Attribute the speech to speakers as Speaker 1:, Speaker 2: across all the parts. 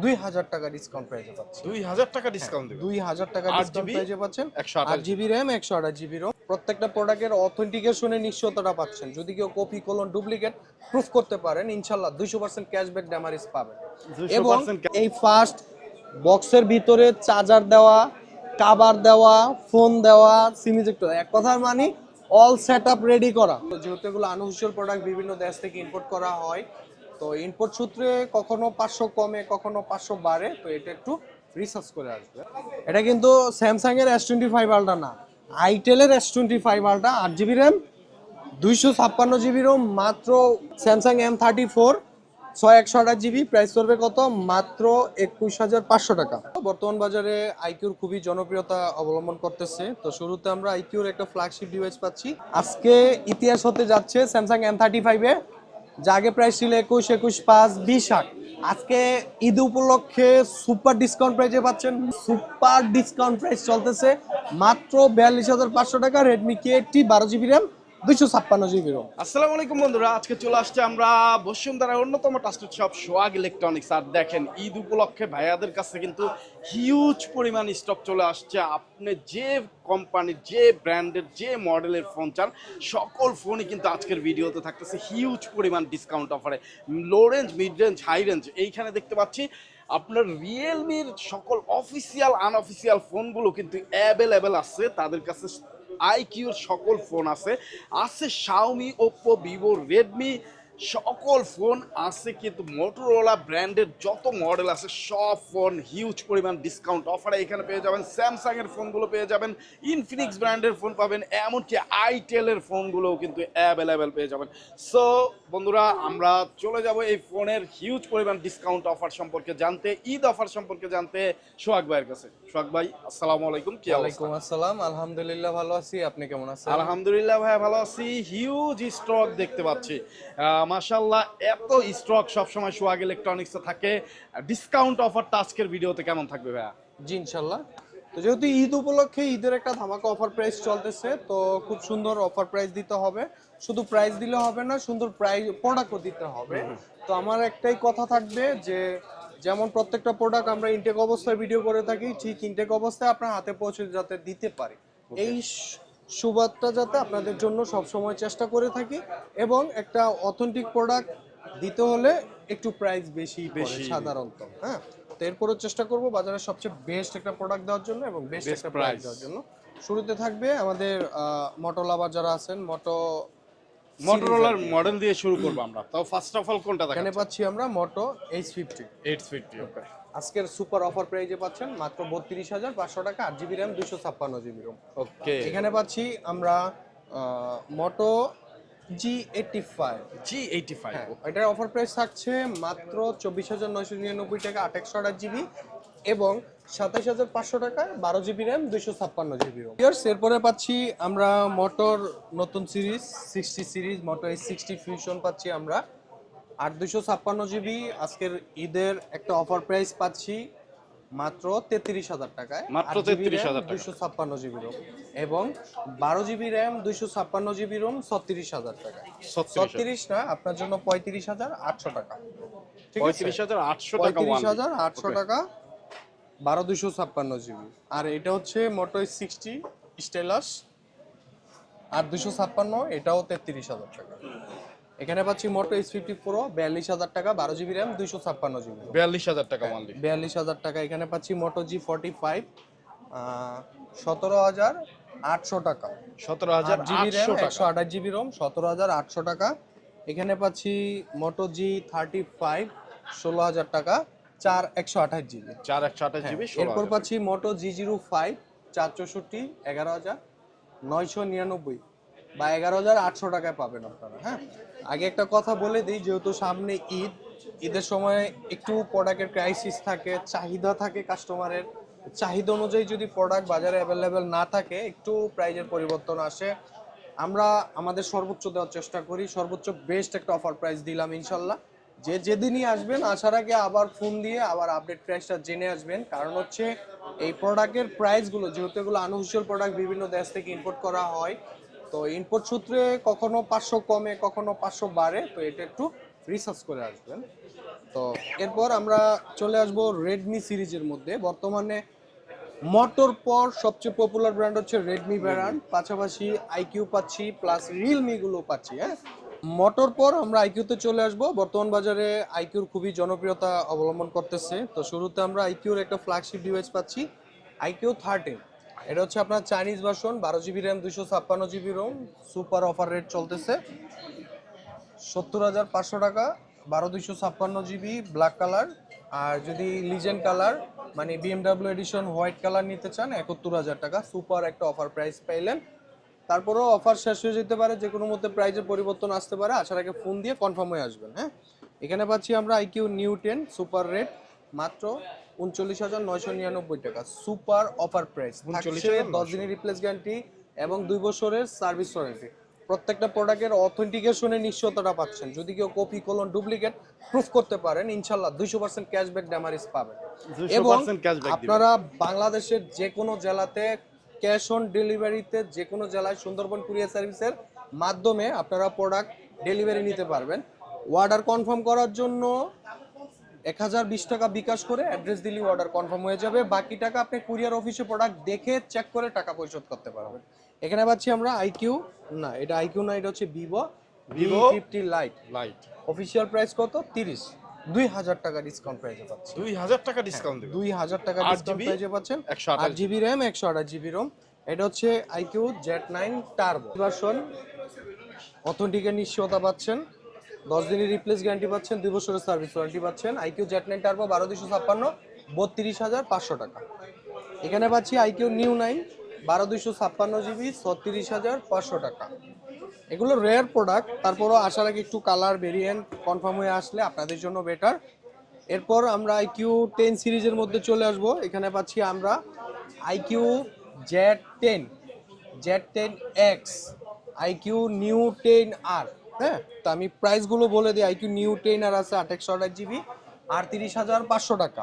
Speaker 1: দুই হাজার টাকা ডিসকাউন্ট প্রাইজে পাচ্ছেন
Speaker 2: দুই হাজার টাকা ডিসকাউন্ট দেবে।
Speaker 1: দুই হাজার টাকা ডিসকাউন্ট প্রাইজে পাচ্ছেন?
Speaker 2: একশো
Speaker 1: আট জিবি র্যাম একশো আঠাশ জিবি রোম প্রত্যেকটা প্রোডাক্টের অথেন্টিকেশনের নিশ্চয়তাটা পাচ্ছেন। যদি কেউ কপি কলন ডুপ্লিকেট প্রুফ করতে পারেন ইনশাল্লাহ দুইশো পার্সেন্ট ক্যাশব্যাক ড্যামারিজ পাবেন। এবং এই ফার্স্ট বক্সের ভিতরে চার্জার দেওয়া কাবার দেওয়া ফোন দেওয়া সিমিজেক্ট এক কথার মানে অল সেট রেডি করা। যেহেতু এগুলো আনঅফিসিয়াল প্রোডাক্ট বিভিন্ন দেশ থেকে ইম্পোর্ট করা হয় তো ইম্পোর্ট সূত্রে কখনো পাঁচশো কমে, কখনো পাঁচশো বাড়ে, তো এটা একটু রিসার্চ করে আসবে। এটা কিন্তু স্যামসাং এর এস টোয়েন্টি ফাইভ আলটা না। আইটেলের এস টোয়েন্টি ফাইভ আলটা আট জিবি র্যাম দুইশো ছাপ্পান্ন জিবি রোম মাত্র স্যামসাং এম থার্টি ফোর ছয় একশো আঠাশ জিবি প্রাইস করবে কত? মাত্র একুশ হাজার পাঁচশো টাকা। বর্তমান বাজারে আইকিউর খুবই জনপ্রিয়তা অবলম্বন করতেছে। তো শুরুতে আমরা আইকিউর একটা ফ্ল্যাগশিপ ডিভাইস পাচ্ছি। আজকে ইতিহাস হতে যাচ্ছে স্যামসাং এম থার্টি ফাইভে যা আগে প্রাইস ছিল একুশ একুশ পাঁচ, বিশ আট। আজকে ঈদ উপলক্ষে সুপার ডিসকাউন্ট প্রাইজে পাচ্ছেন। সুপার ডিসকাউন্ট প্রাইস চলতেছে। মাত্র বিয়াল্লিশ হাজার পাঁচশো টাকা রেডমি কে এইটটি বারো জিবি র্যাম দুইশো
Speaker 2: আসসালামু আলাইকুম বন্ধুরা, আজকে চলে আসছে আমরা অন্যতম সোয়াগ ইলেকট্রনিক্স আর দেখেন, ঈদ উপলক্ষে কাছে কিন্তু হিউজ পরিমাণ চলে আসছে। আপনি যে কোম্পানির যে ব্র্যান্ডের যে মডেলের ফোন চান, সকল ফোনই কিন্তু আজকের ভিডিওতে থাকতেছে হিউজ পরিমাণ ডিসকাউন্ট অফারে low range mid range high range এইখানে দেখতে পাচ্ছি আপনার রিয়েলমির সকল অফিসিয়াল আনঅফিসিয়াল ফোনগুলো কিন্তু অ্যাভেলেবেল আছে। তাদের কাছে আইকিউর সকল ফোন আছে। আছে শাওমি ওপ্পো ভিভো রেডমি সকল ফোন আছে কিন্তু মোটরোলা ব্র্যান্ডের যত মডেল আছে, সব ফোন হিউজ পরিমাণ ডিসকাউন্ট অফারে এখানে পেয়ে যাবেন। স্যামসাং এর ফোনগুলো পেয়ে যাবেন। ইনফিনিক্স ব্র্যান্ডের ফোন পাবেন, এমনকি আইটেলের ফোনগুলোও কিন্তু অ্যাভেলেবেল পেয়ে যাবেন। সো বন্ধুরা, আমরা চলে যাব এই ফোনের হিউজ পরিমাণ ডিসকাউন্ট অফার সম্পর্কে জানতে, ঈদ অফার সম্পর্কে জানতে সোহাগ ভাইয়ের কাছে। সোহাগ ভাই আসসালামু আলাইকুম কি
Speaker 1: ওয়ালাইকুম আসসালাম আলহামদুলিল্লাহ ভালো আছি আপনি কেমন আছেন?
Speaker 2: আলহামদুলিল্লাহ ভাই ভালো আছি। হিউজ স্টক দেখতে পাচ্ছি। এত স্টক সবসময় সোহাগ ইলেকট্রনিক্সে থাকে। ডিসকাউন্ট অফারটা আজকের ভিডিওতে কেমন থাকবে ভাইয়া?
Speaker 1: জি তো যেহেতু ঈদ উপলক্ষে ঈদের একটা ধামাকা অফার প্রাইস চলতেছে তো খুব সুন্দর অফার প্রাইস দিতে হবে। শুধু প্রাইস দিলে হবে না সুন্দর প্রাইস প্রোডাক্টও দিতে হবে। তো আমার একটাই কথা থাকবে যে যেমন প্রত্যেকটা প্রোডাক্ট আমরা ইনটেক অবস্থায় ভিডিও করে থাকি ঠিক ইনটেক অবস্থায় আপনার হাতে পৌঁছে যাতে দিতে পারি। এই সুবাদটা যাতে আপনাদের জন্য সব সময় চেষ্টা করে থাকি এবং একটা অথেন্টিক প্রোডাক্ট দিতে হলে একটু প্রাইস বেশি বেশি। সাধারণত হ্যাঁ? তো এরপরও চেষ্টা করব বাজারে সবচেয়ে বেস্ট একটা প্রোডাক্ট দেওয়ার জন্য এবং বেস্ট একটা প্রাইস দেওয়ার জন্য। শুরুতে থাকবে আমাদের মোটো লাভার যারা আছেন। মোটো
Speaker 2: মোটরোলার মডেল দিয়ে শুরু করব আমরা। তাও ফার্স্ট অফ অল কোনটা
Speaker 1: এখানে পাচ্ছি আমরা Moto H fifty
Speaker 2: eight fifty okay
Speaker 1: আজকের সুপার অফার প্রাইজে পাচ্ছেন মাত্র বত্রিশ হাজার পাঁচশো টাকা আট জিবি র্যাম দুশো ছাপ্পান্ন জিবি রোম
Speaker 2: ওকে
Speaker 1: এখানে পাচ্ছি আমরা Moto G eighty five
Speaker 2: G eighty five
Speaker 1: এটার অফার প্রাইস থাকছে মাত্র চব্বিশ হাজার নয়শো নিরানব্বই টাকা আট একশো আঠাশ জিবি এবং সাতাশ হাজার পাঁচশো টাকায় বারো জিবি র্যাম দুইশো ছাপ্পান্ন জিবি রোম এরপরে পাচ্ছি আমরা মোটর নতুন সিরিজ সিক্সটি সিরিজ মোটো এই সিক্সটি ফিউশন পাচ্ছি আমরা। আট দুশো ছাপ্পান্ন জিবি আজকের ঈদের একটা অফার প্রাইস পাচ্ছি মাত্র তেত্রিশ হাজার টাকায়।
Speaker 2: মাত্র 33,000 টাকা।
Speaker 1: দুইশো ছাপ্পান্ন জিবি রোম এবং বারো জিবি র্যাম দুইশো ছাপ্পান্ন জিবি রোম ছত্রিশ হাজার টাকায়। ছত্রিশ না আপনার জন্য পঁয়ত্রিশ হাজার আটশো টাকা। ঠিক আছে?
Speaker 2: পঁয়ত্রিশ হাজার আটশো টাকা
Speaker 1: পঁয়ত্রিশ হাজার আটশো টাকা। বারো দুশো ছাপ্পান্ন জিবি। আর এটা হচ্ছে মোটো সিক্সটি স্টেলাস আর দুশো ছাপ্পান্ন এটাও তেত্রিশ হাজার টাকা। এখানে পাচ্ছি মোটো এস ফিফটি প্রো বিয়াল্লিশ হাজার টাকা বারো জিবি র্যাম দুইশো ছাপ্পান্ন জিবি।
Speaker 2: বিয়াল্লিশ হাজার টাকা মানলি
Speaker 1: বিয়াল্লিশ হাজার টাকা। এখানে পাচ্ছি মোটো জি ফর্টি ফাইভ সতেরো হাজার আটশো টাকা।
Speaker 2: সতেরো হাজার
Speaker 1: জিবি র্যাম একশো আঠাশ জিবি রোম সতেরো হাজার আটশো টাকা। এখানে পাচ্ছি মোটো জি থার্টি ফাইভ ষোলো হাজার টাকা। চার একশো আঠাশ জিবি।
Speaker 2: চার একশো আঠাশ জিবি
Speaker 1: এরপর পাচ্ছি মোটো জি জিরো ফাইভ চার চৌষট্টি এগারো হাজার নয়শো নিরানব্বই বা এগারো হাজার আটশো টাকায় পাবেন আপনারা হ্যাঁ? আগে একটা কথা বলে দিই যেহেতু সামনে ঈদ ঈদের সময় একটু প্রোডাক্টের ক্রাইসিস থাকে চাহিদা থাকে কাস্টমারের চাহিদা অনুযায়ী যদি প্রোডাক্ট বাজারে অ্যাভেলেবেল না থাকে একটু প্রাইজের পরিবর্তন আসে। আমরা আমাদের সর্বোচ্চ দেওয়ার চেষ্টা করি সর্বোচ্চ বেস্ট একটা অফার প্রাইস দিলাম ইনশাল্লাহ। যে যেদিনই আসবেন আসার আগে আবার ফোন দিয়ে আবার আপডেট প্রাইসটা জেনে আসবেন। কারণ হচ্ছে এই প্রোডাক্টের প্রাইসগুলো যেহেতু এগুলো আনঅফিসিয়াল প্রোডাক্ট বিভিন্ন দেশ থেকে ইম্পোর্ট করা হয় তো ইম্পোর্ট সূত্রে কখনো পাঁচশো কমে কখনো পাঁচশো বাড়ে তো এটা একটু রিসার্চ করে আসবেন। তো এরপর আমরা চলে আসব রেডমি সিরিজের মধ্যে। বর্তমানে মোটর পর সবচেয়ে পপুলার ব্র্যান্ড হচ্ছে রেডমি ব্র্যান্ড পাশাপাশি আইকিউ পাচ্ছি প্লাস রিয়েলমিগুলো পাচ্ছি হ্যাঁ? মোটর পর আমরা আইকিউতে চলে আসব। বর্তমান বাজারে আইকিউর খুবই জনপ্রিয়তা অবলম্বন করতেছে। তো শুরুতে আমরা আইকিউর একটা ফ্ল্যাগশিপ ডিভাইস পাচ্ছি আইকিউ থার্টিন এটা হচ্ছে আপনার চাইনিজ ভার্সন বারো জিবি র্যাম দুশো ছাপ্পান্ন GB ROM super offer rate চলতেছে। সত্তর হাজার পাঁচশো টাকা, বারো দুইশো ছাপ্পান্ন জিবি ব্ল্যাক কালার আর যদি লিজেন্ড কালার মানে বিএমডাব্লিউ এডিশন হোয়াইট কালার নিতে চান, একাত্তর হাজার টাকা সুপার একটা অফার প্রাইস পাইলেন। তারপরেও অফার শেষ হয়ে যেতে পারে যে কোনো মধ্যে প্রাইজের পরিবর্তন আসতে পারে আসার আগে ফোন দিয়ে কনফার্ম হয়ে আসবেন হ্যাঁ? এখানে পাচ্ছি আমরা iQOO Neo ten super rate মাত্র উনচল্লিশ হাজার নয়শো নিরানব্বই টাকা। সুপার অফার প্রাইস দশ দিনের রিপ্লেস গ্যারান্টি এবং দুই বছরের সার্ভিস ওয়ারেন্টি প্রত্যেকটা প্রোডাক্টের অথেন্টিকেশনের নিশ্চয়তাটা পাচ্ছেন। যদি কেউ কপি কলন ডুপ্লিকেট প্রুফ করতে পারেন ইনশাল্লাহ দুইশো পার্সেন্ট ক্যাশব্যাক ড্যামারিজ পাবেন। এবং
Speaker 2: 200% cashback দিবেন।
Speaker 1: আপনারা বাংলাদেশের যে কোনো জেলাতে ক্যাশ অন ডেলিভারিতে যে কোনো জেলায় সুন্দরবন কুরিয়ার সার্ভিসের মাধ্যমে আপনারা প্রোডাক্ট ডেলিভারি নিতে পারবেন। অর্ডার কনফার্ম করার জন্য এক হাজার বিশ টাকা বিকাশ করে অ্যাড্রেস দিলে অর্ডার কনফার্ম হয়ে যাবে। বাকি টাকা আপনি কুরিয়ার অফিসে প্রোডাক্ট দেখে চেক করে টাকা পরিশোধ করতে পারবেন। এখানে পাচ্ছি আমরা আইকিউ না এটা আইকিউ না এটা হচ্ছে Vivo Vivo fifty lite
Speaker 2: lite
Speaker 1: official price কত? তিরিশ। দুই হাজার টাকা ডিসকাউন্ট প্রাইসে পাচ্ছি।
Speaker 2: দুই হাজার টাকা ডিসকাউন্ট দেবে।
Speaker 1: দুই হাজার টাকা ডিসকাউন্ট
Speaker 2: GB,
Speaker 1: প্রাইসে পাচ্ছেন।
Speaker 2: 128
Speaker 1: আট জিবি র্যাম একশো আঠাশ জিবি রোম এটা হচ্ছে iQOO Z nine turbo version অথেন্টিকের নিশ্চয়তা পাচ্ছেন। দশ দিনের রিপ্লেস গ্যারান্টি পাচ্ছেন দুই বছরের সার্ভিস ওয়ারেন্টি পাচ্ছেন। আইকিউ জেড নাইন টার্বো বারো দুশো ছাপ্পান্ন বত্রিশ হাজার পাঁচশো টাকা। এখানে পাচ্ছি আইকিউ নিউ নাইন বারো দুশো ছাপ্পান্ন জিবি ছত্রিশ হাজার পাঁচশো টাকা। এগুলো রেয়ার প্রোডাক্ট তারপরও আসার আগে একটু কালার ভেরিয়েন্ট কনফার্ম হয়ে আসলে আপনাদের জন্য বেটার এরপর আমরা আইকিউ টেন সিরিজের মধ্যে চলে আসব। এখানে পাচ্ছি আমরা iQOO Z ten Z ten X iQOO Neo ten আর হ্যাঁ? তো আমি প্রাইসগুলো বলে দিই। আইকিউ নিউ টেন আর আছে আঠাশশো আঠাশ জিবি আটত্রিশ হাজার পাঁচশো টাকা।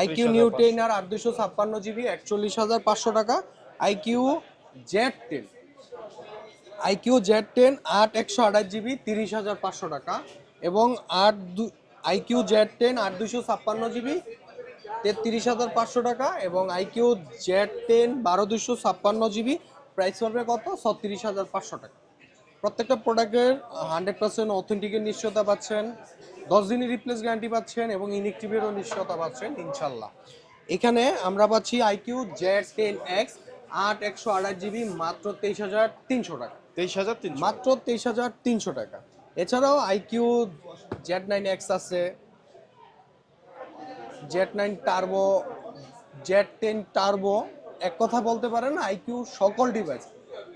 Speaker 1: আইকিউ নিউ টেন আর আট দুশো ছাপ্পান্ন জিবি একচল্লিশ হাজার পাঁচশো টাকা। IQOO Z ten iQOO Z ten, আট একশো আঠাশ জিবি, তিরিশ হাজার পাঁচশো টাকা। এবং আট দু, আইকিউ জেড টেন, আট দুশো ছাপ্পান্ন জিবি, তেত্রিশ হাজার পাঁচশো টাকা। এবং আইকিউ জেড টেন, বারো দুশো ছাপ্পান্ন জিবি, প্রাইস পড়বে কত? ছত্রিশ হাজার পাঁচশো টাকা। প্রত্যেকটা প্রোডাক্টের হান্ড্রেড পার্সেন্ট অথেন্টিকের নিশ্চয়তা পাচ্ছেন, দশ দিনের রিপ্লেস গ্যারান্টি পাচ্ছেন এবং ইনেকটিভেরও নিশ্চয়তা পাচ্ছেন, ইনশাল্লাহ। এখানে আমরা পাচ্ছি আইকিউ জেড টেন এক্স, আট একশো আঠাশ জিবি, মাত্র তেইশ হাজার তিনশো টাকা।
Speaker 2: তেইশ হাজার
Speaker 1: মাত্র তেইশ হাজার তিনশো টাকা। এছাড়াও আইকিউ জেড নাইন এক্স আছে Z nine turbo Z ten turbo এক কথা বলতে পারেন আইকিউ সকল ডিভাইস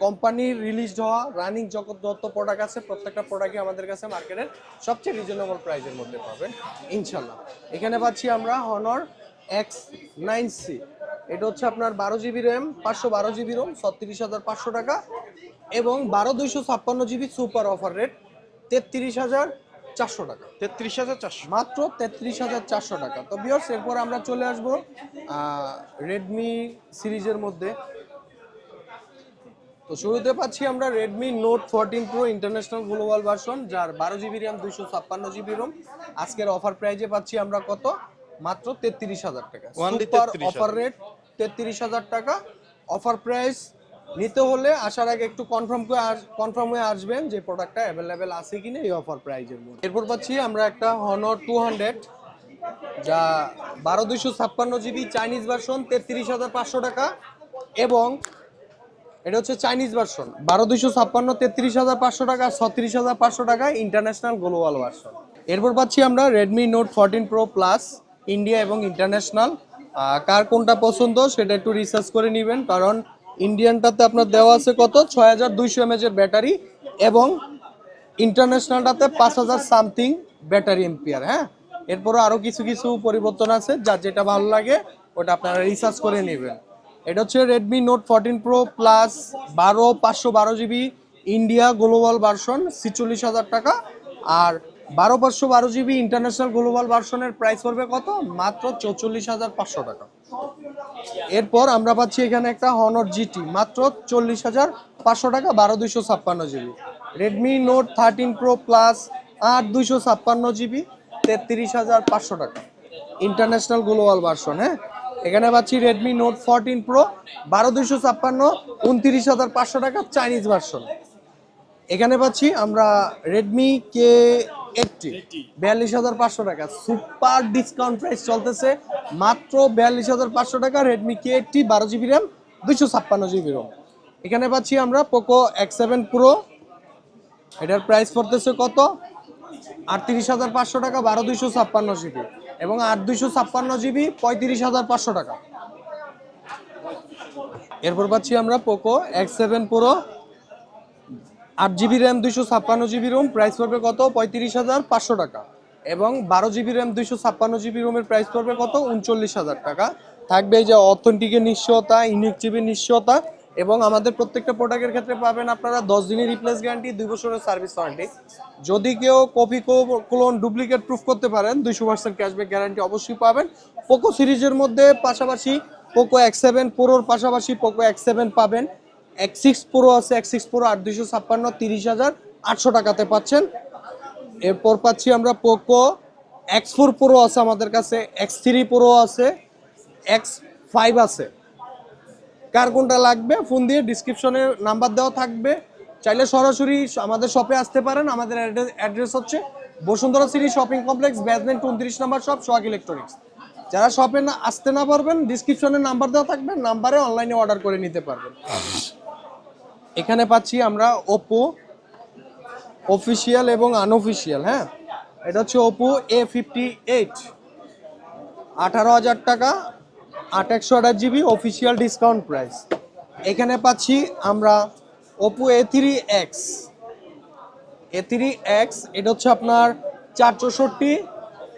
Speaker 1: কোম্পানির রিলিজ হওয়া রানিং যত যত প্রোডাক্ট আছে, প্রত্যেকটা প্রোডাক্টই আমাদের কাছে মার্কেটের সবচেয়ে রিজনেবল প্রাইসের মধ্যে পাবেন, ইনশাল্লাহ। এখানে পাচ্ছি আমরা হনর এক্স নাইন সি এটা হচ্ছে আপনার বারো জিবি র্যাম পাঁচশো বারো জিবি রোম ছত্রিশ হাজার পাঁচশো টাকা। এবং বারো দুইশো ছাপ্পান্ন জিবি সুপার অফার রেট তেত্রিশ হাজার চারশো টাকা।
Speaker 2: তেত্রিশ হাজার চারশো।
Speaker 1: মাত্র তেত্রিশ হাজার চারশো টাকা। তো বিয়র্স এরপর আমরা চলে আসব রেডমি সিরিজের মধ্যে। তো শুরুতে পাচ্ছি আমরা Redmi Note fourteen Pro international global version যার বারো জিবি র্যাম দুইশো ছাপ্পান্ন জিবি রোম আজকের অফার প্রাইজে পাচ্ছি আমরা কত? মাত্র তেত্রিশ হাজার টাকা।
Speaker 2: Only
Speaker 1: সুপার
Speaker 2: 33,000
Speaker 1: অফার রেট তেত্রিশ হাজার টাকা। অফার প্রাইস নিতে হলে আসার আগে একটু কনফার্ম করে কনফার্ম হয়ে আসবেন যে প্রোডাক্টটা অ্যাভেলেবেল আছে কি না এই অফার প্রাইজের মধ্যে। এরপর পাচ্ছি আমরা একটা হনর টু হান্ড্রেড যা বারো দুইশো ছাপ্পান্ন জিবি চাইনিজ ভার্সন তেত্রিশ হাজার পাঁচশো টাকা, এবং এটা হচ্ছে চাইনিজ ভার্সন বারো দুইশো ছাপ্পান্ন, তেত্রিশ হাজার পাঁচশো টাকা, ছত্রিশ হাজার পাঁচশো টাকা ইন্টারন্যাশনাল গ্লোবাল ভার্সন এরপর পাচ্ছি আমরা Redmi Note fourteen Pro plus India এবং ইন্টারন্যাশনাল কার কোনটা পছন্দ সেটা একটু রিসার্চ করে নেবেন, কারণ ইন্ডিয়ানটাতে আপনার দেওয়া আছে কত? ছয় হাজার দুইশো এমএচ এর ব্যাটারি এবং ইন্টারন্যাশনালটাতে পাঁচ হাজার সামথিং ব্যাটারি এম্পিয়ার হ্যাঁ? এরপরে আরও কিছু কিছু পরিবর্তন আছে যার যেটা ভালো লাগে, ওটা আপনারা রিসার্চ করে নেবেন। এটা হচ্ছে Redmi Note fourteen Pro plus বারো, পাঁচশো বারো জিবি ইন্ডিয়া গ্লোবাল ভার্সন ছিচল্লিশ হাজার টাকা। আর বারো, পাঁচশো বারো জিবি ইন্টারন্যাশনাল গ্লোবাল ভার্সনের প্রাইস পড়বে কত? মাত্র চৌচল্লিশ হাজার পাঁচশো টাকা। এরপর আমরা পাচ্ছি এখানে একটা হনর জিটি মাত্র চল্লিশ হাজার পাঁচশো টাকা, বারো দুইশো ছাপ্পান্ন GB. Redmi Note thirteen Pro plus আট দুইশো ছাপ্পান্ন জিবি, তেত্রিশ হাজার পাঁচশো টাকা। ইন্টারন্যাশনাল গ্লোবাল ভার্সন হ্যাঁ? এখানে পাচ্ছি রেডমি নোট ফোরটিন প্রো বারো দুইশো ছাপ্পান্ন, উনত্রিশ হাজার পাঁচশো টাকা চাইনিজ ভার্সন এখানে পাচ্ছি আমরা রেডমি কে এইটটি বিয়াল্লিশ হাজার পাঁচশো টাকা। সুপার ডিসকাউন্ট প্রাইস চলতেছে। মাত্র বিয়াল্লিশ হাজার পাঁচশো টাকা রেডমি কে এইটটি বারো জিবি র্যাম দুইশো ছাপ্পান্ন জিবি রোম এখানে পাচ্ছি আমরা পোকো এক্স সেভেন প্রো এটার প্রাইস পড়তেছে কত? আটত্রিশ হাজার পাঁচশো টাকা, বারো দুইশো ছাপ্পান্ন জিবি। এবং আট দুইশো ছাপ্পান্ন জিবি, পঁয়ত্রিশ হাজার পাঁচশো টাকা। এরপর পাচ্ছি আমরা পোকো এক্স সেভেন প্রো আট জিবি র্যাম দুইশো ছাপ্পান্ন জিবি রোম প্রাইস পড়বে কত? পঁয়ত্রিশ হাজার পাঁচশো টাকা। এবং বারো জিবি র্যাম দুইশো ছাপ্পান্ন জিবি রোমের প্রাইস পড়বে কত? উনচল্লিশ হাজার টাকা। থাকবে এই যে অথেন্টিকের নিশ্চয়তা ইউনিক জিবির নিশ্চয়তা, এবং আমাদের প্রত্যেকটা প্রোডাক্টের ক্ষেত্রে পাবেন আপনারা দশ দিনের রিপ্লেস গ্যারান্টি দুই বছরের সার্ভিস ওয়ারেন্টি যদি কেউ কপি ক্লোন ডুপ্লিকেট প্রুফ করতে পারেন, দুইশো পার্সেন্ট ক্যাশব্যাক গ্যারান্টি অবশ্যই পাবেন। পোকো সিরিজের মধ্যে পাশাপাশি পোকো এক্স সেভেন প্রোর পাশাপাশি পোকো এক্স সেভেন পাবেন। এক্স সিক্স প্রো আছে এক্স সিক্স প্রো আট দুইশো ছাপ্পান্ন, তিরিশ হাজার আটশো টাকাতে পাচ্ছেন। এরপর পাচ্ছি আমরা পোকো এক্স ফোর প্রো আছে আমাদের কাছে এক্স থ্রি প্রো আছে এক্স ফাইভ আছে। কার কোনটা লাগবে? ফোন দিয়ে ডিসক্রিপশনে নাম্বার দেওয়া থাকবে। চাইলে সরাসরি আমাদের শপে আসতে পারেন। আমাদের অ্যাড্রেস হচ্ছে Bashundhara City shopping complex basement উনত্রিশ নাম্বার শপ সোয়াগ ইলেকট্রনিক্স। যারা শপে না আসতে না পারবেন, ডিসক্রিপশনে নাম্বার দেওয়া থাকবে। নাম্বারে অনলাইনে অর্ডার করে নিতে পারবেন। এখানে পাচ্ছি আমরা ওপো অফিসিয়াল এবং আনঅফিসিয়াল হ্যাঁ? এটা হচ্ছে ওপো এ ফিফটি এইট আঠারো হাজার টাকা, আট একশো আঠাশ জিবি অফিসিয়াল ডিসকাউন্ট প্রাইস এখানে পাচ্ছি আমরা Oppo A three X A three X এটা হচ্ছে আপনার চার চৌষট্টি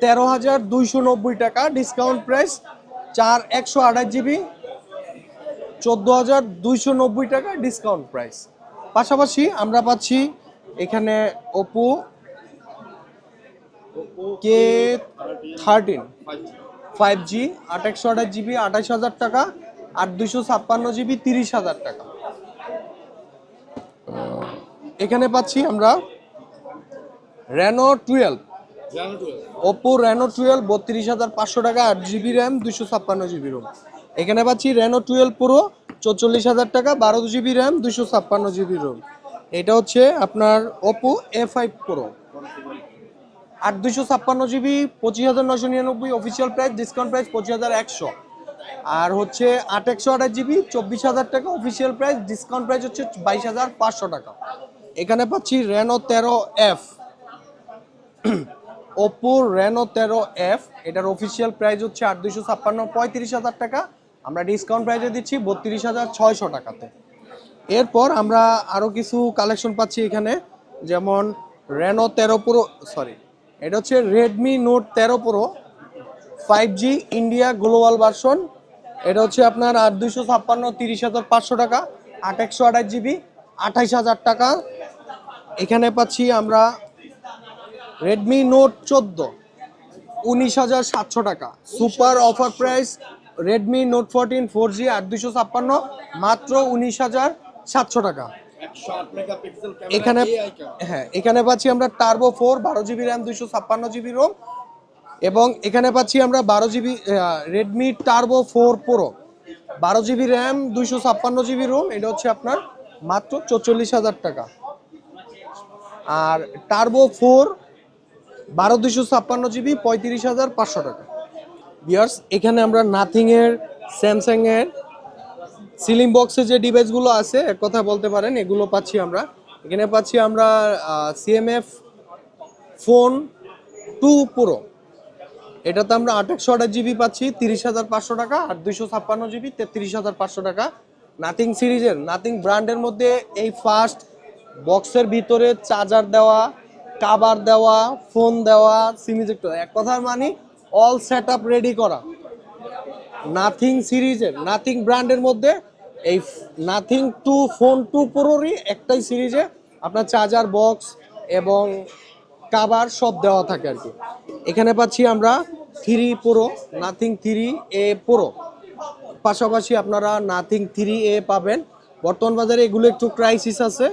Speaker 1: তেরো হাজার দুইশো নব্বই টাকা ডিসকাউন্ট প্রাইস চার একশো আঠাশ জিবি চোদ্দ হাজার দুইশো নব্বই টাকা ডিসকাউন্ট প্রাইস পাশাপাশি আমরা পাচ্ছি এখানে Oppo K thirteen five G আট একশো আঠাশ জিবি আঠাশ হাজার টাকা আর দুইশো ছাপ্পান্ন জিবি তিরিশ হাজার টাকা। এখানে পাচ্ছি আমরা Reno twelve Oppo Reno twelve বত্রিশ হাজার পাঁচশো টাকা আট জিবি র্যাম দুশো ছাপ্পান্ন জিবি রোম এখানে পাচ্ছি রেনো টুয়েলভ পুরো চৌচল্লিশ হাজার টাকা, বারো জিবি র্যাম দুশো ছাপ্পান্ন জিবি রোম এটা হচ্ছে আপনার ওপো এ ফাইভ প্রো আট দুশো ছাপ্পান্ন জিবি, পঁচিশ হাজার নশো নিরানব্বই অফিসিয়াল প্রাইস ডিসকাউন্ট প্রাইস পঁচিশ হাজার একশো। আর হচ্ছে আট একশো আঠাশ জিবি, চব্বিশ হাজার টাকা অফিসিয়াল প্রাইস ডিসকাউন্ট প্রাইস হচ্ছে বাইশ হাজার পাঁচশো টাকা। এখানে পাচ্ছি রেনো তেরো এফ ওপো রেনো তেরো এফ এটার অফিসিয়াল প্রাইস হচ্ছে আট দুইশো ছাপ্পান্ন, পঁয়ত্রিশ হাজার টাকা। আমরা ডিসকাউন্ট প্রাইসে দিচ্ছি বত্রিশ হাজার ছয়শো টাকাতে। এরপর আমরা আরও কিছু কালেকশন পাচ্ছি এখানে, যেমন রেনো তেরো প্রো সরি এটা হচ্ছে রেডমি নোট তেরো pro five G India global version এটা হচ্ছে আপনার আট দুইশো ছাপ্পান্ন, তিরিশ হাজার পাঁচশো টাকা, আট একশো আঠাশ জিবি, আঠাইশ হাজার টাকা। এখানে পাচ্ছি আমরা রেডমি নোট চোদ্দ, উনিশ হাজার সাতশো টাকা। Super offer price Redmi note fourteen four G আট দুশো ছাপ্পান্ন মাত্র উনিশ হাজার সাতশো টাকা। এখানে হ্যাঁ এখানে পাচ্ছি আমরা টার্বো ফোর বারো জিবি র্যাম দুইশো ছাপ্পান্ন জিবি রোম এবং এখানে পাচ্ছি আমরা বারো GB Redmi turbo four pro বারো জিবি র্যাম দুইশো ছাপ্পান্ন জিবি রোম এটা হচ্ছে আপনার মাত্র চৌচল্লিশ হাজার টাকা। আর টার্বো ফোর বারো দুশো ছাপ্পান্ন জিবি পঁয়ত্রিশ হাজার পাঁচশো টাকা। বিয়ার্স এখানে আমরা নাথিংয়ের স্যামসাংয়ের সিলিং বক্সে যে ডিভাইসগুলো আছে, এক কথা বলতে পারেন, এগুলো পাচ্ছি আমরা। এখানে পাচ্ছি আমরা সিএমএফ ফোন টু প্রো এটাতে আমরা আঠাশশো আঠাশ জিবি পাচ্ছি, তিরিশ হাজার পাঁচশো টাকা, আর দুইশো ছাপ্পান্ন জিবি তেত্রিশ হাজার পাঁচশো টাকা। নাথিং সিরিজের নাথিং ব্র্যান্ডের মধ্যে এই ফার্স্ট বক্সের ভিতরে চার্জার দেওয়া কাবার দেওয়া ফোন দেওয়া সিমিজেক্ট এক কথার মানে অল সেট আপ রেডি করা। নাথিং সিরিজের নাথিং ব্র্যান্ডের মধ্যে এই নাথিং টু ফোন টু প্রোরই একটাই সিরিজে আপনার চার্জার বক্স এবং কাবার সব দেওয়া থাকে আর কি। এখানে পাচ্ছি আমরা three pro Nothing three A pro পাশাপাশি আপনারা নাথিং থ্রি এ পাবেন। বর্তমান বাজারে এগুলো একটু ক্রাইসিস আছে।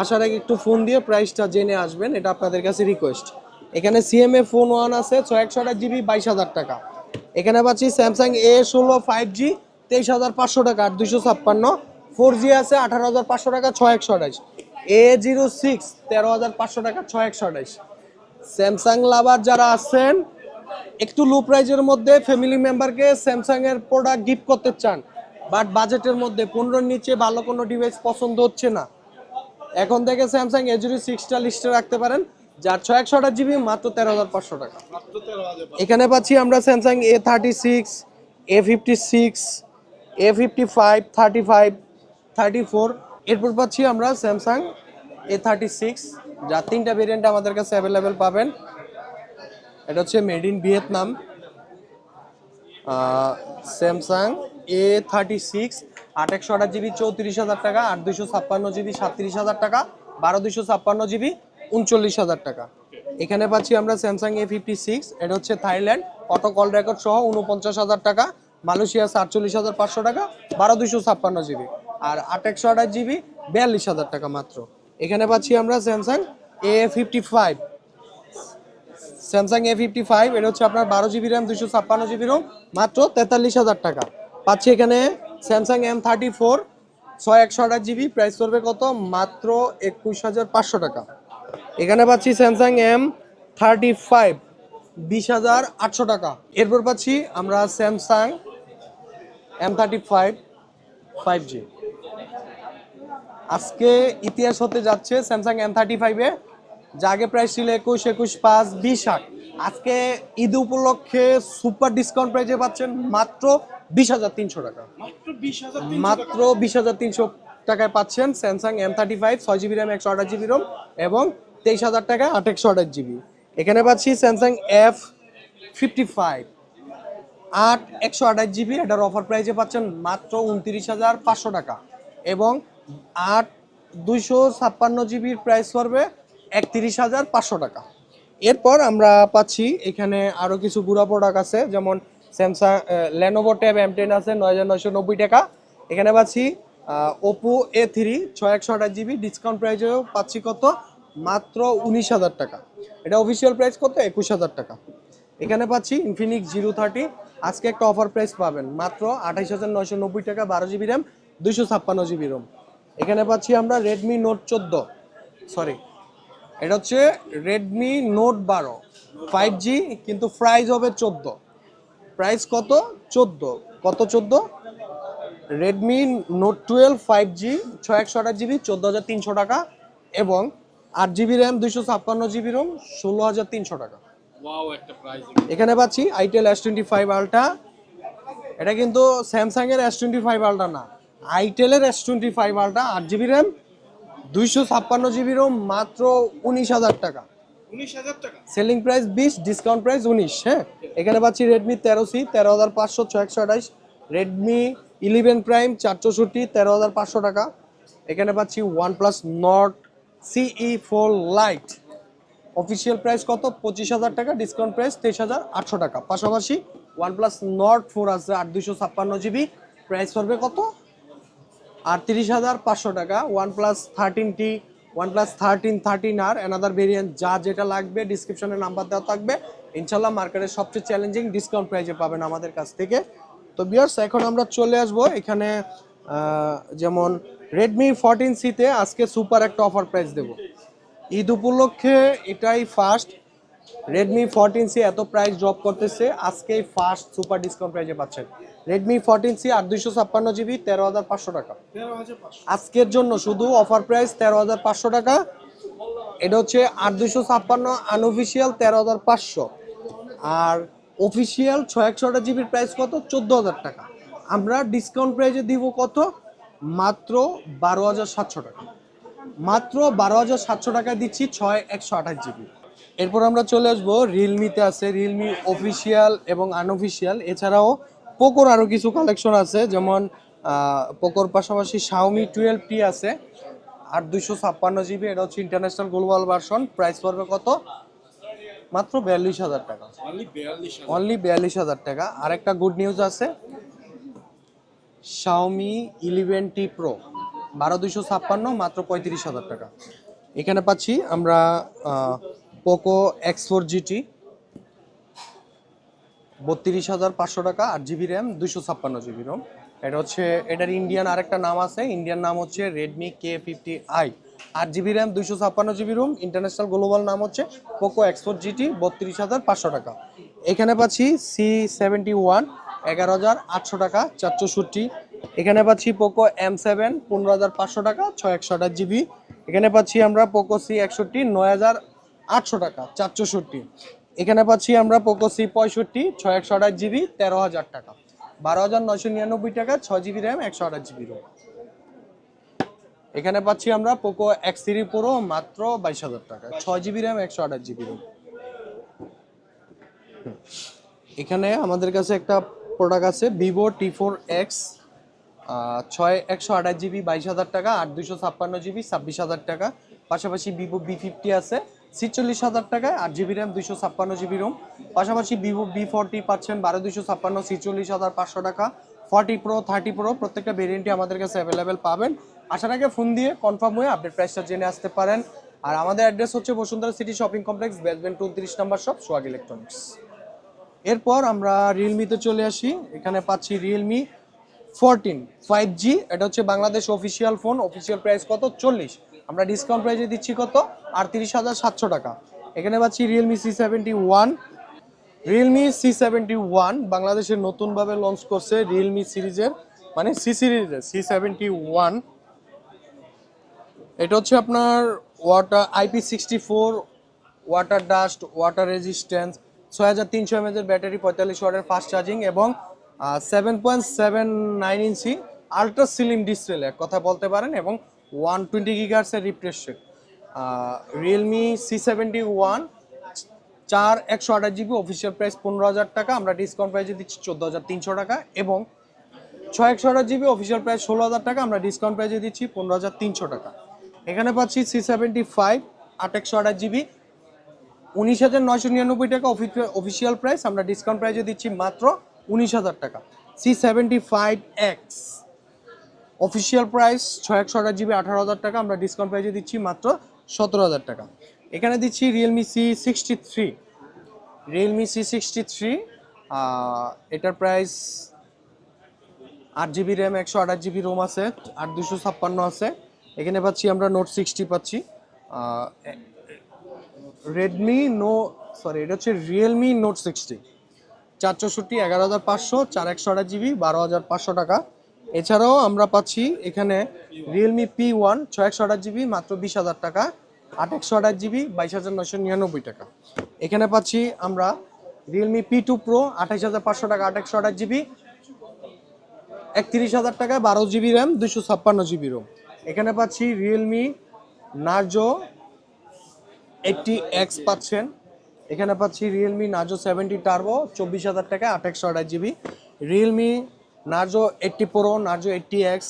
Speaker 1: আসার আগে একটু ফোন দিয়ে প্রাইসটা জেনে আসবেন, এটা আপনাদের কাছে রিকোয়েস্ট এখানে সিএমএ ফোন ওয়ান আছে ছয় একশো আঠাশ জিবি বাইশ হাজার টাকা। এখানে পাচ্ছি স্যামসাং এ ষোলো ফাইভ জি তেইশ হাজার পাঁচশো টাকা, আর দুইশো ছাপ্পান্ন। ফোর জি আছে, আঠারো হাজার পাঁচশো টাকা ছয় একশো আঠাশ। এ জিরো সিক্স তেরো হাজার পাঁচশো টাকা ছয় একশো আঠাশ। স্যামসাং লাভার যারা আছেন, একটু লো প্রাইজের মধ্যে ফ্যামিলি মেম্বারকে স্যামসাং এর প্রোডাক্ট গিফট করতে চান বাট বাজেটের মধ্যে পনেরোর নিচে ভালো কোনো ডিভাইস পছন্দ হচ্ছে না। এখন থেকে স্যামসাং এ জিরো সিক্সটা লিস্টে রাখতে পারেন। যার ছয় একশো আঠাশ জিবি, মাত্র তেরো হাজার পাঁচশো টাকা। এখানে পাচ্ছি আমরা Samsung A thirty six A fifty six A fifty five thirty five thirty four এরপর পাচ্ছি আমরা স্যামসাং এ থার্টি সিক্স যার তিনটা ভেরিয়েন্ট আমাদের কাছে অ্যাভেলেবেল পাবেন। এটা হচ্ছে made in Vietnam Samsung A thirty six আট একশো আঠাশ জিবি, চৌত্রিশ হাজার টাকা, আট দুশো ছাপ্পান্ন জিবি সাতত্রিশ হাজার টাকা, বারো দুশো ছাপ্পান্ন জিবি উনচল্লিশ হাজার টাকা। এখানে পাচ্ছি আমরা স্যামসাং এ ফিফটি সিক্স এটা হচ্ছে থাইল্যান্ড, অটো কল রেকর্ড সহ উনপঞ্চাশ হাজার টাকা, মালয়েশিয়া সাতচল্লিশ হাজার পাঁচশো টাকা, বারো দুশো ছাপ্পান্ন জিবি, আর আট একশো আঠাশ জিবি বিয়াল্লিশ হাজার টাকা মাত্র। এখানে পাচ্ছি আমরা Samsung A fifty five Samsung A fifty five এটা হচ্ছে আপনার বারো জিবি র্যাম দুশো ছাপ্পান্ন জিবি রোম মাত্র তেতাল্লিশ হাজার টাকা। পাচ্ছি এখানে স্যামসাং এম থার্টি ফোর ছয় একশো আঠাশ জিবি প্রাইস করবে কত? মাত্র একুশ হাজার পাঁচশো টাকা। এখানে পাচ্ছি স্যামসাং এম থার্টি ফাইভ বিশ হাজার আটশো টাকা। এরপর পাচ্ছি আমরা Samsung M thirty five five G আজকে ইতিহাস হতে যাচ্ছে স্যামসাং এম থার্টি ফাইভে যা আগে প্রাইস ছিল একুশ একুশ পাঁচ বিশ আট। আজকে ঈদ উপলক্ষে সুপার ডিসকাউন্ট প্রাইজে পাচ্ছেন মাত্র বিশ হাজার তিনশো টাকা।
Speaker 2: মাত্র বিশ হাজার
Speaker 1: তিনশো টাকায় পাচ্ছেন স্যামসাং এম থার্টি ফাইভ ছয় জিবি র্যাম একশো আঠাশ জিবি রোম এবং তেইশ হাজার টাকায় আট একশো আঠাশ জিবি। এখানে পাচ্ছি স্যামসাং এফ ফিফটি ফাইভ আট একশো আঠাশ জিবি, এটার অফার প্রাইসে পাচ্ছেন মাত্র উনত্রিশ হাজার পাঁচশো টাকা। এবং আট দুইশো ছাপ্পান্ন জিবির প্রাইস পড়বে একত্রিশ হাজার পাঁচশো টাকা। এরপর আমরা পাচ্ছি এখানে আরও কিছু গুড়া প্রোডাক্ট আছে, যেমন Samsung Lenovo tab M ten আছে, নয় হাজার নয়শো নব্বই টাকা। এখানে পাচ্ছি ওপো এ থ্রি ছয় একশো আঠাশ জিবি। ডিসকাউন্ট প্রাইসেও পাচ্ছি কত? মাত্র উনিশ হাজার টাকা। এটা অফিসিয়াল প্রাইস কত? একুশ হাজার টাকা। এখানে পাচ্ছি ইনফিনিক্স জিরো থার্টি আজকে একটা অফার প্রাইস পাবেন। মাত্র আঠাইশ হাজার নয়শো নব্বই টাকা, বারো জিবি র্যাম দুইশো ছাপ্পান্ন জিবি রোম এখানে পাচ্ছি আমরা রেডমি নোট চোদ্দ। সরি এটা হচ্ছে রেডমি নোট বারো। ফাইভ জি কিন্তু প্রাইস হবে চোদ্দ। প্রাইস কত? চোদ্দ। কত চোদ্দ? Redmi note twelve five G ছয় একশো আঠাশ জিবি চোদ্দ হাজার তিনশো টাকা। এবং আট জিবি র্যাম দুইশো ছাপ্পান্ন জিবি রোম ষোলো হাজার তিনশো টাকা।
Speaker 2: ওয়াও একটা প্রাইস
Speaker 1: এখানে পাচ্ছি Itel S twenty five ultra এটা কিন্তু স্যামসাং এর এস টোয়েন্টি ফাইভ আলট্রা না। আইটেলের এস টোয়েন্টি ফাইভ আলট্রা আট জিবি র্যাম দুইশো ছাপ্পান্ন জিবি রোম মাত্র উনিশ হাজার টাকা।
Speaker 2: উনিশ হাজার টাকা।
Speaker 1: সেলিং প্রাইস বিশ ডিসকাউন্ট প্রাইস উনিশ হ্যাঁ? এখানে পাচ্ছি রেডমি তেরো সি তেরো হাজার পাঁচশো ছয় একশো আঠাইশ রেডমি ইলেভেন প্রাইম চার চৌষট্টি তেরো হাজার পাঁচশো টাকা। এখানে পাচ্ছি one plus Nord CE four lite official price কত? পঁচিশ হাজার টাকা ডিসকাউন্ট প্রাইস তেইশ হাজার আটশো টাকা। পাশাপাশি ওয়ান প্লাস নট ফোর আছে, আট দুশো ছাপ্পান্ন জিবি প্রাইস পড়বে কত? আটত্রিশ হাজার পাঁচশো টাকা। One plus thirteen T one plus thirteen thirteen আর অ্যানাদার ভেরিয়েন্ট যা যেটা লাগবে ডিসক্রিপশনে নাম্বার দেওয়া থাকবে। ইনশাল্লাহ মার্কেটের সবচেয়ে চ্যালেঞ্জিং ডিসকাউন্ট প্রাইজে পাবেন আমাদের কাছ থেকে। তো বিয়ার্স এখন আমরা চলে আসব এখানে যেমন রেডমি ফোরটিন সিতে আজকে সুপার একটা অফার প্রাইস দেবো। ঈদ উপলক্ষে এটাই ফার্স্ট রেডমি ফোরটিন সি এত প্রাইস ড্রপ করতেছে আজকেই ফার্স্ট সুপার ডিসকাউন্ট প্রাইজে পাচ্ছেন। রেডমি ফোরটিন সি আট দুইশো ছাপ্পান্ন জিবি তেরো হাজার পাঁচশো টাকা। আজকের জন্য শুধু অফার প্রাইস তেরো হাজার পাঁচশো টাকা। এটা হচ্ছে আট দুশো ছাপ্পান্ন আনঅফিসিয়াল তেরো হাজার পাঁচশো। আর অফিসিয়াল ছয় একশোটা জিবির প্রাইস কত? চোদ্দ হাজার টাকা। আমরা ডিসকাউন্ট প্রাইজে দিব কত? মাত্র বারো হাজার সাতশো টাকা। মাত্র বারো হাজার সাতশো টাকায় দিচ্ছি ছয় একশো আঠাশ জিবি। এরপর আমরা চলে আসব রিয়েলমিতে আছে রিয়েলমি অফিসিয়াল এবং আনঅফিসিয়াল এছাড়াও পোকোর আরও কিছু কালেকশন আছে যেমন পোকোর পাশাপাশি শাওমি টুয়েলভ টি আছে আর দুইশো ছাপ্পান্ন জিবি। এটা হচ্ছে ইন্টারন্যাশনাল গ্লোবাল ভার্সন প্রাইস পড়বে কত? মাত্র বিয়াল্লিশ হাজার টাকা।
Speaker 2: অনলি বিয়াল্লিশ হাজার।
Speaker 1: টাকা। আর একটা গুড নিউজ আছে শাওমি ইলেভেন টি প্রো বারো দুইশো ছাপ্পান্ন, মাত্র পঁয়ত্রিশ হাজার টাকা। এখানে পাচ্ছি আমরা পোকো এক্স ফোর জিটি বত্রিশ হাজার পাঁচশো টাকা, আট জিবি র্যাম দুশো ছাপ্পান্ন জিবি রোম এটা হচ্ছে, এটার ইন্ডিয়ান আরেকটা নাম আছে ইন্ডিয়ান নাম হচ্ছে রেডমি কে ফিফটি আই আট জিবি র্যাম দুশো ছাপ্পান্ন জিবি রোম ইন্টারন্যাশনাল গ্লোবাল নাম হচ্ছে পোকো এক্স এক্সপোর্ট জিটি বত্রিশ হাজার পাঁচশো টাকা। এখানে পাচ্ছি সি সেভেন্টি ওয়ান এগারো হাজার আটশো টাকা চারশোষট্টি এখানে পাচ্ছি পোকো এম সেভেন পনেরো হাজার পাঁচশো টাকা, ছয় একশো আঠাশ জিবি। এখানে পাচ্ছি আমরা পোকো সি একষট্টি, নয় হাজার আটশো টাকা চারশোষট্টি এখানে পাচ্ছি আমরা পোকো সি পঁয়ষট্টি, ছয় একশো আঠাশ জিবি, তেরো হাজার টাকা। বারো হাজার নয়শো নিরানব্বই টাকা, ছয় জিবি র্যাম, একশো আঠাশ জিবি রোম এখানে পাচ্ছি আমরা পোকো এক্স থ্রি প্রো মাত্র বাইশ হাজার টাকা, ছয় জিবি র্যাম, একশো আঠাশ জিবি রোম এখানে আমাদের কাছে একটা প্রোডাক্ট আছে ভিভো টি ফোর এক্স ছয়, একশো আঠাশ জিবি, বাইশ হাজার টাকা, আট দুশো ছাপ্পান্ন জিবি, ছাব্বিশ হাজার টাকা। পাশাপাশি ভিভো বি ফিফটি আছে, ছিচল্লিশ হাজার টাকায় আট জিবি র্যাম দুশো ছাপ্পান্ন জিবি রোম পাশাপাশি ভিভো বি ফোরটি পাচ্ছেন বারো দুশো ছাপ্পান্ন, ছিচল্লিশ হাজার পাঁচশো টাকা। ফর্টি প্রো থার্টি প্রো প্রত্যেকটা ভেরিয়েন্টই আমাদের কাছে অ্যাভেলেবেল পাবেন। আসার আগে ফোন দিয়ে কনফার্ম হয়ে আপডেট প্রাইসটা জেনে আসতে পারেন। আর আমাদের অ্যাড্রেস হচ্ছে Bashundhara City Shopping Complex basement উনত্রিশ নাম্বার শপ সোয়াগ ইলেকট্রনিক্স এরপর আমরা রিয়েলমিতে চলে আসি। এখানে পাচ্ছি রিয়েলমি ফোরটিন ফাইভ জি এটা হচ্ছে Bangladesh official phone official price কত? চল্লিশ। আমরা ডিসকাউন্ট প্রাইসে দিচ্ছি কত? আটত্রিশ হাজার সাতশো টাকা। এখানে পাচ্ছি Realme C seventy one Realme C seventy one বাংলাদেশের নতুনভাবে লঞ্চ করছে রিয়েলমি সিরিজের মানে সি সিরিজের সি সেভেন্টি ওয়ান এটা হচ্ছে আপনার water IP sixty four water dust water resistance ছয় হাজার তিনশো এমএজের ব্যাটারি, পঁয়তাল্লিশ ওয়াটের ফাস্ট চার্জিং এবং seven point seven nine inch ultra slim display এক কথা বলতে পারেন, এবং one twenty গিগার্সের refresh Realme C seventy one চার একশো আঠাশ জিবি অফিসিয়াল প্রাইস পনেরো হাজার টাকা, আমরা ডিসকাউন্ট প্রাইসে দিচ্ছি চোদ্দ হাজার তিনশো টাকা, এবং ছয় একশো আঠাশ জিবি অফিসিয়াল প্রাইস ষোলো হাজার টাকা, আমরা ডিসকাউন্ট প্রাইসে দিচ্ছি পনেরো হাজার তিনশো টাকা। এখানে পাচ্ছি সি সেভেন্টি ফাইভ আট একশো আঠাশ জিবি উনিশ হাজার নয়শো নিরানব্বই টাকা অফিসিয়াল প্রাইস আমরা ডিসকাউন্ট প্রাইসে দিচ্ছি মাত্র উনিশ হাজার টাকা। C seventy five X official price ছয় একশো আঠাশ জিবি আঠারো হাজার টাকা, আমরা ডিসকাউন্ট প্রাইসে দিচ্ছি মাত্র সতেরো হাজার টাকা। এখানে দিচ্ছি Realme C sixty three Realme C sixty three এটার প্রাইস আট জিবি র্যাম একশো আঠাশ জিবি রোম আছে, আট দুশো ছাপ্পান্ন আছে। এখানে পাচ্ছি আমরা নোট সিক্সটি পাচ্ছি। রেডমি নো সরি এটা হচ্ছে রিয়েলমি নোট সিক্সটি চার চৌষট্টি, এগারো হাজার পাঁচশো, চার একশো আঠাশ জিবি, বারো হাজার পাঁচশো টাকা। এছাড়াও আমরা পাচ্ছি এখানে রিয়েলমি পি ওয়ান ছয় একশো আঠাশ জিবি, মাত্র বিশ হাজার টাকা। আট একশো আঠাশ জিবি, বাইশ হাজার নয়শো নিরানব্বই টাকা। এখানে পাচ্ছি আমরা রিয়েলমি পি টু প্রো আঠাইশ হাজার পাঁচশো টাকা, আট একশো আঠাশ জিবি, একত্রিশ হাজার টাকায় বারো জিবি র্যাম দুশো ছাপ্পান্ন জিবি রোম এখানে পাচ্ছি রিয়েলমি নার্জো এইটটি এক্স পাচ্ছেন। এখানে পাচ্ছি রিয়েলমি নার্জো সেভেন্টি টার্বো চব্বিশ হাজার টাকা আট একশো আঠাশ GB Realme Narzo eighty pro Narzo eighty X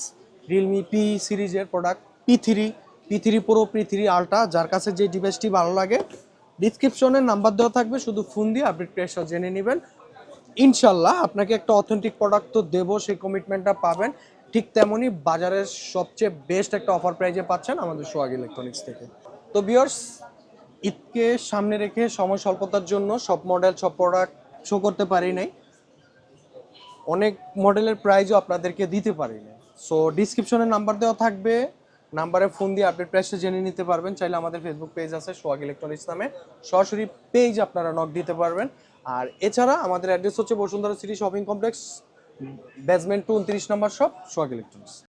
Speaker 1: Realme P সিরিজের product P three P three pro P three ultra যার কাছে যে ডিভাইসটি ভালো লাগে ডিসক্রিপশনে নাম্বার দেওয়া থাকবে, শুধু ফোন দিয়ে আপডেট প্রাইসটা জেনে নেবেন। ইনশাল্লাহ আপনাকে একটা অথেন্টিক প্রোডাক্ট তো দেবো, সেই কমিটমেন্টটা পাবেন। ঠিক তেমনই বাজারের সবচেয়ে বেস্ট একটা অফার প্রাইজে পাচ্ছেন আমাদের সোয়াগ ইলেকট্রনিক্স থেকে। তো বিয়ার্স ঈদকে সামনে রেখে সময় স্বল্পতার জন্য সব মডেল সব প্রোডাক্ট শো করতে পারি নাই। অনেক মডেলের প্রাইজও আপনাদেরকে দিতে পারি না সো ডিসক্রিপশনে নাম্বার দেওয়া থাকবে। নাম্বারে ফোন দিয়ে আপডেট প্রাইসটা জেনে নিতে পারবেন। চাইলে আমাদের ফেসবুক পেজ আছে সোয়াগ ইলেকট্রনিক্স নামে। সরাসরি পেজ আপনারা নক দিতে পারবেন। আর এছাড়া আমাদের অ্যাড্রেস হচ্ছে Bashundhara City Shopping Complex basement two উনত্রিশ নাম্বার শপ সোয়াগ ইলেকট্রনিক্স